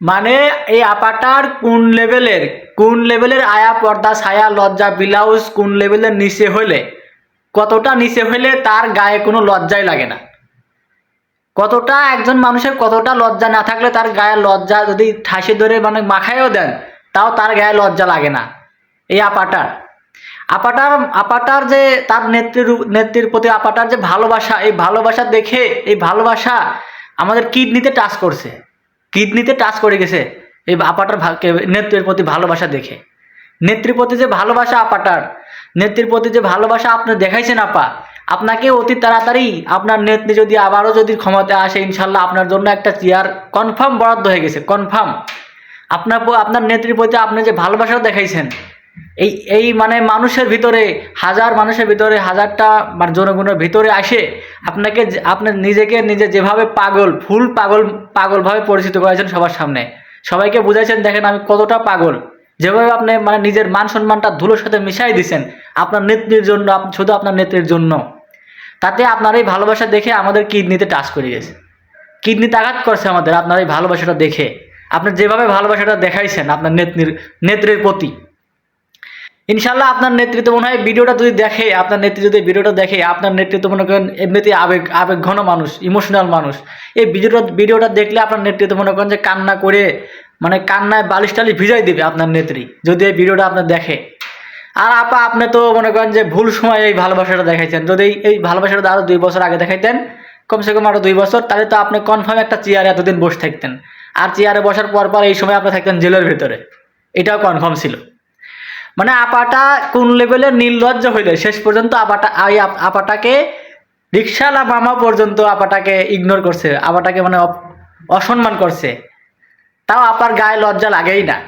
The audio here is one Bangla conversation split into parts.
মানে এই আপাটার কোন লেভেলের কোন লেভেলের আয়া, পর্দা, ছায়া, লজ্জা, ব্লাউজ কোন লেভেলের নিচে হইলে, কতটা নিচে হইলে তার গায়ে কোনো লজ্জাই লাগে না। কতটা একজন মানুষের কতটা লজ্জা না থাকলে তার গায়ে লজ্জা যদি ঠাসে ধরে মানে মাখায়ও দেন, তাও তার গায়ে লজ্জা লাগে না। এই আপাটার। আপাটার আপাটার যে তার নেত্রীর নেত্রীর প্রতি আপাটার যে ভালোবাসা, এই ভালোবাসা দেখে, এই ভালোবাসা আমাদের কিডনিতে টাচ করছে। কিডনিতে টাচ করে গেছে। এই আপাটার নেত্রীর প্রতি ভালোবাসা দেখে। নেত্রীর প্রতি যে ভালোবাসা আপাটার, নেত্রীর প্রতি যে ভালোবাসা আপনি দেখাইছেন আপা, আপনাকে অতি তাড়াতাড়ি আপনার নেত্রী যদি আবারও যদি ক্ষমতা আসে, ইনশাল্লাহ আপনার জন্য একটা চেয়ার কনফার্ম বরাদ্দ হয়ে গেছে, কনফার্ম। আপনার আপনার নেত্রীর প্রতি আপনি যে ভালোবাসা দেখাইছেন এই এই মানে মানুষের ভিতরে, হাজার মানুষের ভিতরে, হাজারটা মানে জনগণের ভিতরে আসে, আপনাকে যে- আপনি নিজেকে নিজে যেভাবে পাগল, ফুল পাগল, পাগলভাবে পরিচিত করেছেন সবার সামনে। সবাইকে বুঝাইছেন, দেখেন আমি কতটা পাগল। যেভাবে আপনি মানে নিজের মান সম্মানটা ধুলোর সাথে মিশাই দিছেন, আপনার নেত্রীর জন্য শুধু আপনার নেত্রীর জন্য। তাতে আপনার এই ভালোবাসা দেখে আমাদের কিডনিতে টাচ করে গেছে। কিডনিতে আঘাত করছে আমাদের, আপনার এই ভালোবাসাটা দেখে। আপনি যেভাবে ভালোবাসাটা দেখাইছেন, আপনার নেত্রীর নেত্রীর প্রতি। ইনশাল্লাহ আপনার নেতৃত্ব মনে হয় ভিডিওটা যদি দেখে, আপনার নেত্রী যদি ভিডিওটা দেখে, আপনার নেতৃত্ব মনে করেন এমনিতেই আবেগ আবেগ ঘন মানুষ ইমোশনাল মানুষ। এই ভিডিওটা ভিডিওটা দেখলে আপনার নেতৃত্ব মনে করেন যে কান্না করে মানে কান্নায় বালিশ টালিশ ভিজাই দিবে আপনার নেত্রী, যদি এই ভিডিওটা আপনার দেখে। আর আপা, আপনি তো মনে করেন যে ভুল সময় এই ভালোবাসাটা দেখাইছেন। যদি এই ভালোবাসাটা আরও দুই বছর আগে দেখাইতেন, কমসে কম আরও দুই বছর, তাহলে তো আপনি কনফার্ম একটা চেয়ারে এতদিন বসে থাকতেন। আর চেয়ারে বসার পর পর এই সময় আপনি থাকতেন জেলের ভিতরে। এটাও কনফার্ম ছিল। মানে আপাটা কোন লেভেলের নির্লজ্জ হইলে? শেষ পর্যন্ত আপাটা এই আপ- আপাটাকে রিক্সাওয়ালা মামা পর্যন্ত আপাটাকে ইগনোর করছে। আপাটাকে মানে অসম্মান করছে। তাও আপার গায়ে লজ্জা লাগেই না।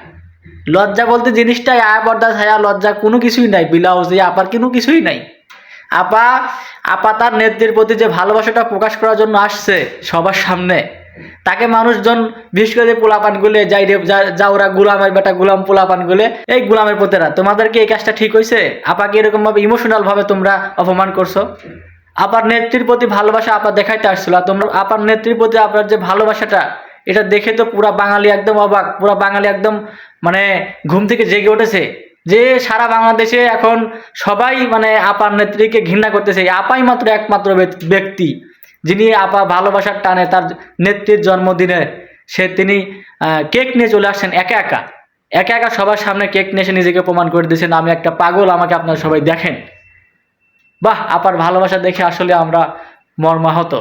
লজ্জা বলতে জিনিসটাই আয়া পর্দা ছায়া লজ্জা কোনো কিছুই নাই। ব্লাউজ আপার কোনো কিছুই নাই। আপা আপা তার নেত্রীর প্রতি যে ভালোবাসাটা প্রকাশ করার জন্য আসছে সবার সামনে। তাকে মানুষজন, বিশেষ করে পোলাপান গুলে যাই রে যা- যা গুলামের বেটা গুলাম পোলাপান গুলে এই গুলামের প্রতিরা তোমাদেরকে এই কাজটা ঠিক হয়েছে আপাকে এরকম ভাবে ইমোশনাল ভাবে তোমরা অপমান করছ? আপার নেত্রীর প্রতি ভালোবাসা আপা দেখাইতে আসছিল তোমরা আপার নেত্রীর প্রতি আপনার যে ভালোবাসাটা, এটা দেখে তো পুরা বাঙালি একদম অবাক, পুরা বাঙালি একদম মানে ঘুম থেকে জেগে উঠেছে। যে সারা বাংলাদেশে এখন সবাই মানে আপার নেত্রীকে ঘৃণা করতেছে আপাই মাত্র একমাত্র ব্যক্তি। যিনি আপা ভালোবাসার টানে তার নেত্রীর জন্মদিনে সে তিনি কেক নিয়ে চলে আসছেন একা একা। একা একা সবার সামনে কেক নিয়ে এসে নিজেকে প্রমাণ করে দিয়েছেন, আমি একটা পাগল, আমাকে আপনারা সবাই দেখেন। বাহ, আপার ভালোবাসা দেখে আসলে আমরা মর্মাহত।